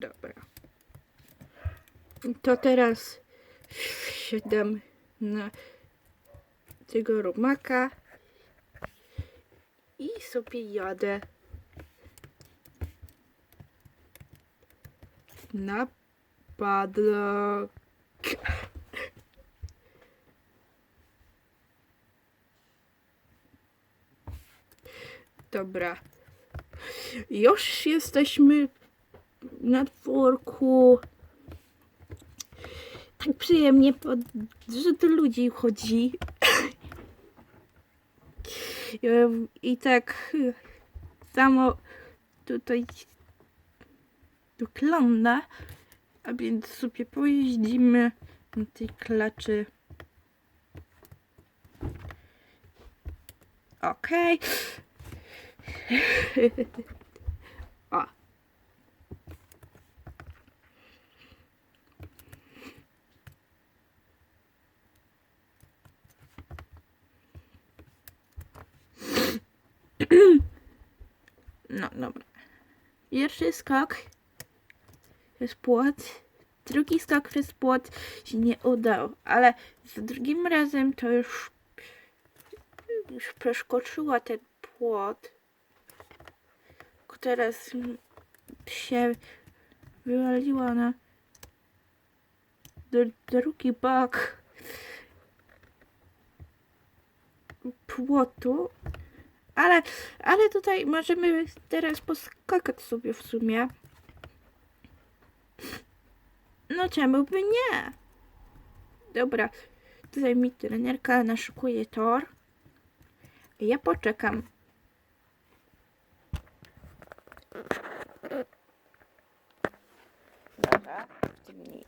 Dobra. To teraz siadam na tego rumaka i sobie jadę na padlock. Dobra. Już jesteśmy na dworku. Tak przyjemnie, pod, że do ludzi chodzi. I tak samo tutaj wygląda. A więc sobie pojeździmy na tej klaczy. Okej. o. No, dobra. Pierwszy skok przez płot. Drugi skok przez płot się nie udał, ale za drugim razem to już, już przeskoczyła ten płot. Teraz się wywaliła na dr- drugi bok płotu. Ale, ale tutaj możemy teraz poskakać sobie w sumie. No czemu by nie? Dobra, tutaj mi trenerka naszykuje tor. Ja poczekam. Dobra, w tym nie.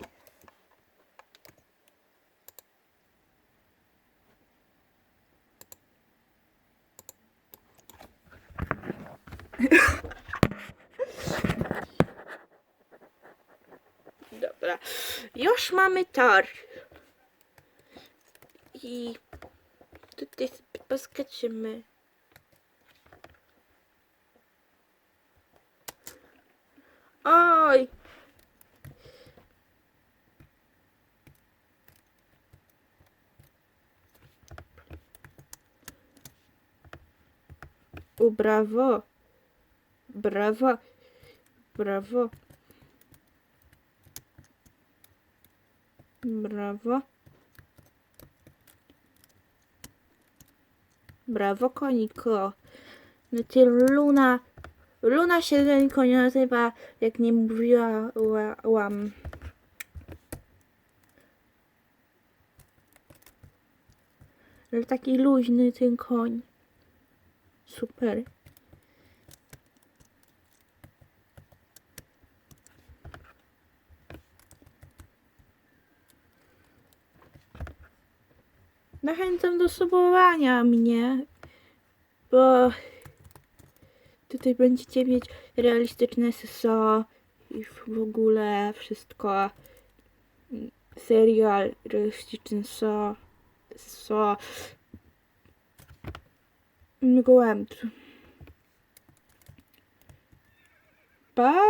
Dobra, już mamy tor. I tutaj sobie poskaczymy. Oj! O, brawo! Brawo! Brawo! Brawo. Brawo, koniko. Znaczy Luna. Luna się nie nazywa, jak nie mówiłam. Ale taki luźny ten koń. Super. Zachęcam do subowania mnie, bo tutaj będziecie mieć realistyczne SSO i w ogóle wszystko. Serial, realistyczny SSO, SSO. Gołęb. Pa!